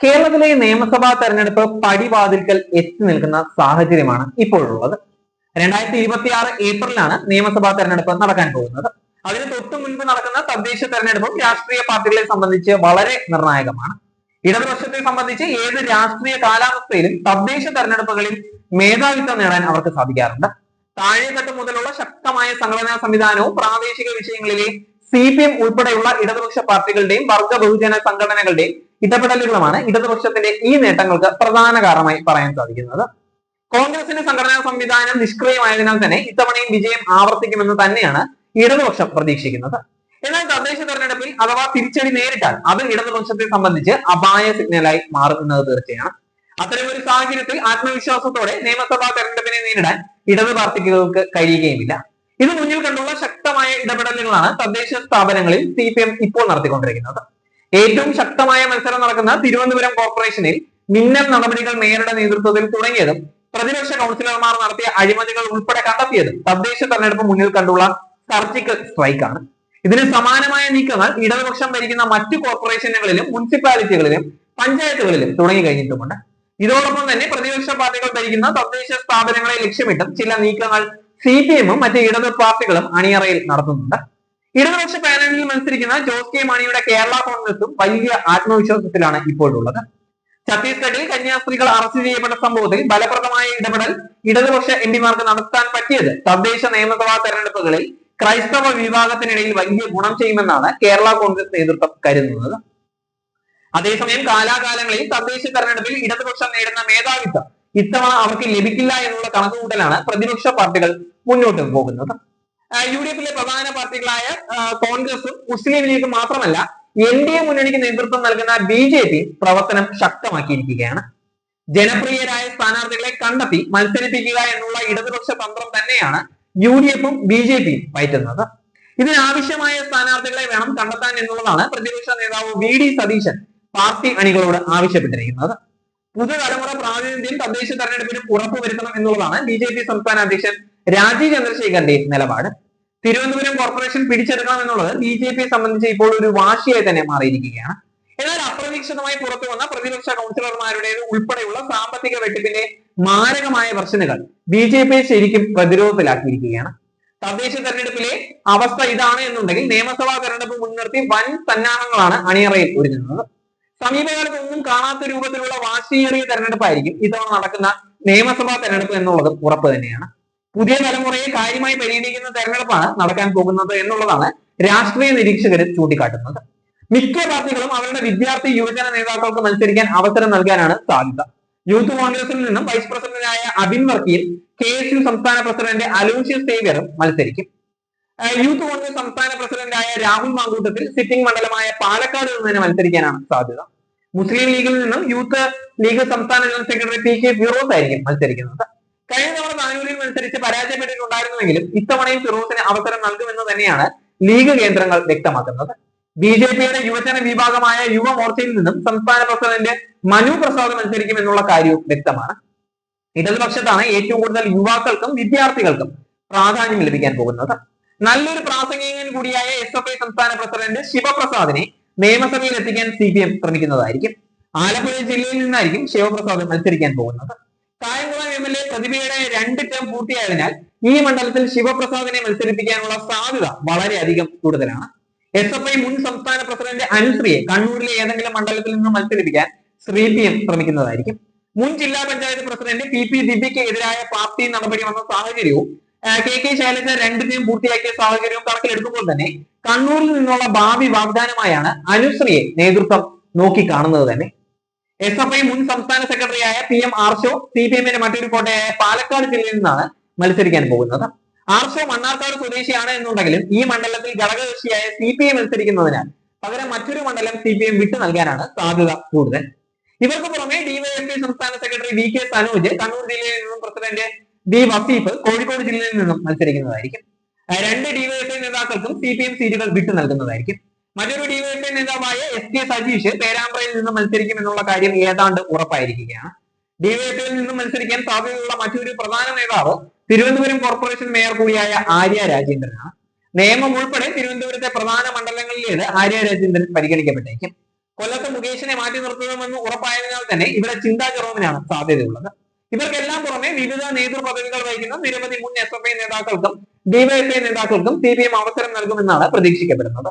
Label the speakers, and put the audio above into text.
Speaker 1: കേരളത്തിലെ നിയമസഭാ തെരഞ്ഞെടുപ്പ് പടിവാതിൽക്കൽ എത്തി നിൽക്കുന്ന സാഹചര്യമാണ് ഇപ്പോഴുള്ളത്. രണ്ടായിരത്തി ഇരുപത്തി ആറ് ഏപ്രിലാണ് നിയമസഭാ തെരഞ്ഞെടുപ്പ് നടക്കാൻ പോകുന്നത്. അതിന് തൊട്ടു മുൻപ് നടക്കുന്ന തദ്ദേശ തെരഞ്ഞെടുപ്പും രാഷ്ട്രീയ പാർട്ടികളെ സംബന്ധിച്ച് വളരെ നിർണായകമാണ്. ഇടതുപക്ഷത്തെ സംബന്ധിച്ച് ഏത് രാഷ്ട്രീയ കാലാവസ്ഥയിലും തദ്ദേശ തെരഞ്ഞെടുപ്പുകളിൽ മേധാവിത്വം നേടാൻ അവർക്ക് സാധിക്കാറുണ്ട്. താഴെത്തട്ട് മുതലുള്ള ശക്തമായ സംഘടനാ സംവിധാനവും പ്രാദേശിക വിഷയങ്ങളിലെ സി പി എം ഉൾപ്പെടെയുള്ള ഇടതുപക്ഷ പാർട്ടികളുടെയും വർഗ ബഹുജന സംഘടനകളുടെയും ഇടപെടലുകളുമാണ്. ഇടതുപക്ഷത്തിന്റെ ഈ നേട്ടങ്ങൾക്ക് പ്രധാന കാരണമായി പറയാൻ സാധിക്കുന്നത്. കോൺഗ്രസിന്റെ സംഘടനാ സംവിധാനം നിഷ്ക്രിയമായതിനാൽ തന്നെ ഇത്തവണയും വിജയം ആവർത്തിക്കുമെന്ന് തന്നെയാണ് ഇടതുപക്ഷം പ്രതീക്ഷിക്കുന്നത്. എന്നാൽ തദ്ദേശ തെരഞ്ഞെടുപ്പിൽ അഥവാ തിരിച്ചടി നേരിട്ടാൽ അത് ഇടതുപക്ഷത്തെ സംബന്ധിച്ച് അപായ സിഗ്നലായി മാറുന്നത് തീർച്ചയാണ്. അത്തരമൊരു സാഹചര്യത്തിൽ ആത്മവിശ്വാസത്തോടെ നിയമസഭാ തെരഞ്ഞെടുപ്പിനെ നേരിടാൻ ഇടതു പാർട്ടികൾക്ക് കഴിയുകയുമില്ല. ഇത് മുന്നിൽ കണ്ടുള്ള ശക്തമായ ഇടപെടലുകളാണ് തദ്ദേശ സ്ഥാപനങ്ങളിൽ സി ഇപ്പോൾ നടത്തിക്കൊണ്ടിരിക്കുന്നത്. ഏറ്റവും ശക്തമായ മത്സരം നടക്കുന്ന തിരുവനന്തപുരം കോർപ്പറേഷനിൽ മിന്നൽ നടപടികൾ മേയറുടെ നേതൃത്വത്തിൽ തുടങ്ങിയതും പ്രതിപക്ഷ കൗൺസിലർമാർ നടത്തിയ അഴിമതികൾ ഉൾപ്പെടെ കണ്ടെത്തിയതും തദ്ദേശ തെരഞ്ഞെടുപ്പ് മുന്നിൽ കണ്ടുള്ള സർജിക്കൽ സ്ട്രൈക്കാണ്. ഇതിന് സമാനമായ നീക്കങ്ങൾ ഇടതുപക്ഷം ഭരിക്കുന്ന മറ്റു കോർപ്പറേഷനുകളിലും മുനിസിപ്പാലിറ്റികളിലും പഞ്ചായത്തുകളിലും തുടങ്ങി കഴിഞ്ഞിട്ടുമുണ്ട്. ഇതോടൊപ്പം തന്നെ പ്രതിപക്ഷ പാർട്ടികൾ ഭരിക്കുന്ന തദ്ദേശ സ്ഥാപനങ്ങളെ ലക്ഷ്യമിട്ടും ചില നീക്കങ്ങൾ സി പി എമ്മും മറ്റ് ഇടത് പാർട്ടികളും അണിയറയിൽ നടത്തുന്നുണ്ട്. ഇടതുപക്ഷ പാനലിൽ മത്സരിക്കുന്ന ജോസ് കെ മാണിയുടെ കേരള കോൺഗ്രസും വലിയ ആത്മവിശ്വാസത്തിലാണ് ഇപ്പോഴുള്ളത് ഛത്തീസ്ഗഡിൽ കന്യാസ്ത്രീകൾ അറസ്റ്റ് ചെയ്യപ്പെട്ട സംഭവത്തിൽ ഫലപ്രദമായ ഇടപെടൽ ഇടതുപക്ഷ എം പിമാർക്ക് നടത്താൻ പറ്റിയത് തദ്ദേശ നിയമസഭാ തെരഞ്ഞെടുപ്പുകളിൽ ക്രൈസ്തവ വിഭാഗത്തിനിടയിൽ വലിയ ഗുണം ചെയ്യുമെന്നാണ് കേരള കോൺഗ്രസ് നേതൃത്വം കരുതുന്നത്. അതേസമയം കാലാകാലങ്ങളിൽ തദ്ദേശ തെരഞ്ഞെടുപ്പിൽ ഇടതുപക്ഷം നേടുന്ന മേധാവിത്വം ഇത്തവണ അവർക്ക് ലഭിക്കില്ല എന്നുള്ള കണക്കുകൂട്ടലാണ് പ്രതിപക്ഷ പാർട്ടികൾ മുന്നോട്ട് പോകുന്നത്. യു ഡി എഫിലെ പ്രധാന പാർട്ടികളായ കോൺഗ്രസും മുസ്ലിം ലീഗും മാത്രമല്ല എൻ ഡി എ മുന്നണിക്ക് നേതൃത്വം നൽകുന്ന ബി ജെ പി പ്രവർത്തനം ശക്തമാക്കിയിരിക്കുകയാണ്. ജനപ്രിയരായ സ്ഥാനാർത്ഥികളെ കണ്ടെത്തി മത്സരിപ്പിക്കുക എന്നുള്ള ഇടതുപക്ഷ തന്ത്രം തന്നെയാണ് യു ഡി എഫും ബി ജെ പിയും പയറ്റുന്നത്. ഇതിനാവശ്യമായ സ്ഥാനാർത്ഥികളെ വേണം കണ്ടെത്താൻ എന്നുള്ളതാണ് പ്രതിപക്ഷ നേതാവ് വി ഡി സതീശൻ പാർട്ടി അണികളോട് ആവശ്യപ്പെട്ടിരിക്കുന്നത്. പുതുതലമുറ പ്രാതിനിധ്യം തദ്ദേശ തെരഞ്ഞെടുപ്പിനും ഉറപ്പുവരുത്തണം എന്നുള്ളതാണ് ബി ജെ പി സംസ്ഥാന അധ്യക്ഷൻ രാജീവ് ചന്ദ്രശേഖരന്റെ നിലപാട്. തിരുവനന്തപുരം കോർപ്പറേഷൻ പിടിച്ചെടുക്കണം എന്നുള്ളത് ബി ജെ പിയെ സംബന്ധിച്ച് ഇപ്പോൾ ഒരു വാശിയായി തന്നെ മാറിയിരിക്കുകയാണ്. എന്നാൽ അപ്രതീക്ഷിതമായി പുറത്തു വന്ന പ്രതിപക്ഷ കൗൺസിലർമാരുടെ ഉൾപ്പെടെയുള്ള സാമ്പത്തിക വെട്ടിപ്പിന്റെ മാരകമായ പ്രശ്നങ്ങൾ ബി ജെ പിയെ ശരിക്കും പ്രതിരോധത്തിലാക്കിയിരിക്കുകയാണ്. തദ്ദേശ തെരഞ്ഞെടുപ്പിലെ അവസ്ഥ ഇതാണ് എന്നുണ്ടെങ്കിൽ നിയമസഭാ തെരഞ്ഞെടുപ്പ് മുൻനിർത്തി വൻ സന്നാഹങ്ങളാണ് അണിയറയിൽ ഒരുങ്ങുന്നത് സമീപകാലത്ത് ഒന്നും കാണാത്ത രൂപത്തിലുള്ള വാശിയേറിയ തെരഞ്ഞെടുപ്പായിരിക്കും ഇത്തവണ നടക്കുന്ന നിയമസഭാ തെരഞ്ഞെടുപ്പ് എന്നുള്ളത് ഉറപ്പ് തന്നെയാണ്. പുതിയ തലമുറയെ കാര്യമായി പരിഗണിക്കുന്ന തെരഞ്ഞെടുപ്പാണ് നടക്കാൻ പോകുന്നത് എന്നുള്ളതാണ് രാഷ്ട്രീയ നിരീക്ഷകർ ചൂണ്ടിക്കാട്ടുന്നത്. മിക്ക പാർട്ടികളും അവരുടെ വിദ്യാർത്ഥി യുവജന നേതാക്കൾക്ക് മത്സരിക്കാൻ അവസരം നൽകാനാണ് സാധ്യത. യൂത്ത് കോൺഗ്രസിൽ നിന്നും വൈസ് പ്രസിഡന്റായ അബിൻ വർക്കിയും കെ എസ് യു സംസ്ഥാന പ്രസിഡന്റ് അലൂഷ്യസ് സേവ്യറും മത്സരിക്കും. യൂത്ത് കോൺഗ്രസ് സംസ്ഥാന പ്രസിഡന്റായ രാഹുൽ മാങ്കൂട്ടത്തിൽ സിറ്റിംഗ് മണ്ഡലമായ പാലക്കാട് നിന്ന് തന്നെ മത്സരിക്കാനാണ് സാധ്യത. മുസ്ലിം ലീഗിൽ നിന്നും യൂത്ത് ലീഗ് സംസ്ഥാന general secretary P K Firoz ആയിരിക്കും മത്സരിക്കുന്നത്. കഴിഞ്ഞ തവണ താനൂരിൽ മത്സരിച്ച് പരാജയപ്പെട്ടിട്ടുണ്ടായിരുന്നുവെങ്കിലും ഇത്തവണയും ഫിറോസിന് അവസരം നൽകുമെന്ന് തന്നെയാണ് ലീഗ് കേന്ദ്രങ്ങൾ വ്യക്തമാക്കുന്നത്. ബി ജെ പിയുടെ യുവജന വിഭാഗമായ യുവമോർച്ചയിൽ നിന്നും സംസ്ഥാന പ്രസിഡന്റ് മനു പ്രസാദ് മത്സരിക്കും എന്നുള്ള കാര്യവും വ്യക്തമാണ്. ഇടതുപക്ഷത്താണ് ഏറ്റവും കൂടുതൽ യുവാക്കൾക്കും വിദ്യാർത്ഥികൾക്കും പ്രാധാന്യം ലഭിക്കാൻ പോകുന്നത്. നല്ലൊരു പ്രാസംഗികൻ കൂടിയായ എസ് എഫ് ഐ സംസ്ഥാന പ്രസിഡന്റ് ശിവപ്രസാദിനെ നിയമസഭയിൽ എത്തിക്കാൻ സി പി എം ശ്രമിക്കുന്നതായിരിക്കും. ആലപ്പുഴ ജില്ലയിൽ നിന്നായിരിക്കും ശിവപ്രസാദ് മത്സരിക്കാൻ പോകുന്നത്. കായംകുളം എം എൽ എ പ്രതിഭയുടെ രണ്ട് ടേം പൂർത്തിയായതിനാൽ ഈ മണ്ഡലത്തിൽ ശിവപ്രസാദിനെ മത്സരിപ്പിക്കാനുള്ള സാധ്യത വളരെയധികം കൂടുതലാണ്. എസ് എഫ് ഐ മുൻ സംസ്ഥാന പ്രസിഡന്റ് അനുശ്രീയെ കണ്ണൂരിലെ ഏതെങ്കിലും മണ്ഡലത്തിൽ നിന്ന് മത്സരിപ്പിക്കാൻ ശ്രീ പി എം ശ്രമിക്കുന്നതായിരിക്കും. മുൻ ജില്ലാ പഞ്ചായത്ത് പ്രസിഡന്റ് പി പി ദിബിക്ക് എതിരായ പാർട്ടി നടപടി വന്ന സാഹചര്യവും കെ കെ ശൈലജ രണ്ടിനെയും പൂർത്തിയാക്കിയ സാഹചര്യവും കണക്കിലെടുക്കുമ്പോൾ തന്നെ കണ്ണൂരിൽ നിന്നുള്ള ഭാവി വാഗ്ദാനമായാണ് അനുശ്രീയെ നേതൃത്വം നോക്കി കാണുന്നത് തന്നെ. എസ് എഫ് ഐ മുൻ സംസ്ഥാന സെക്രട്ടറിയായ P M Arsho C P എമ്മിന്റെ മറ്റൊരു കോട്ടയായ പാലക്കാട് ജില്ലയിൽ നിന്നാണ് മത്സരിക്കാൻ പോകുന്നത്. ആർഷോ മണ്ണാർക്കാട് സ്വദേശിയാണ് എന്നുണ്ടെങ്കിലും ഈ മണ്ഡലത്തിൽ ഘടകകക്ഷിയായ സി പി എം മത്സരിക്കുന്നതിനാൽ പകരം മറ്റൊരു മണ്ഡലം സി പി എം വിട്ടു നൽകാനാണ് സാധ്യത കൂടുതൽ. ഇവർക്ക് പുറമെ ഡിവൈഎഫ്ഐ സംസ്ഥാന secretary V K Sanoj Kannur ജില്ലയിൽ നിന്നും പ്രസിഡന്റ് ഡി വസീഫ് കോഴിക്കോട് ജില്ലയിൽ നിന്നും മത്സരിക്കുന്നതായിരിക്കും. രണ്ട് ഡിവൈഎഫ്ഐ നേതാക്കൾക്കും സി പി എം സീറ്റുകൾ വിട്ടു നൽകുന്നതായിരിക്കും. മറ്റൊരു ഡിവൈഎഫ്ഐ നേതാവായ എസ് കെ സജീഷ് പേരാമ്പ്രയിൽ നിന്നും മത്സരിക്കും എന്നുള്ള കാര്യം ഏതാണ്ട് ഉറപ്പായിരിക്കുകയാണ്. ഡിവൈഎഫ്ഐയിൽ നിന്ന് മത്സരിക്കാൻ സാധ്യതയുള്ള മറ്റൊരു പ്രധാന നേതാവ് തിരുവനന്തപുരം കോർപ്പറേഷൻ മേയർ കൂടിയായ ആര്യ രാജേന്ദ്രനാണ്. നിയമം ഉൾപ്പെടെ തിരുവനന്തപുരത്തെ പ്രധാന മണ്ഡലങ്ങളിലേത് ആര്യ രാജേന്ദ്രൻ പരിഗണിക്കപ്പെട്ടേക്കും. കൊല്ലത്ത് മുകേഷിനെ മാറ്റി നിർത്തണമെന്ന് ഉറപ്പായതിനാൽ തന്നെ ഇവിടെ ചിന്താ ജെറോമിനാണ് സാധ്യതയുള്ളത്. ഇവർക്കെല്ലാം പുറമെ വിവിധ നേതൃപദവികൾ വഹിക്കുന്ന നിരവധി മുൻ എസ് എഫ് ഐ നേതാക്കൾക്കും ഡിവൈഎഫ്ഐ നേതാക്കൾക്കും സി പി എം അവസരം നൽകുമെന്നാണ് പ്രതീക്ഷിക്കപ്പെടുന്നത്.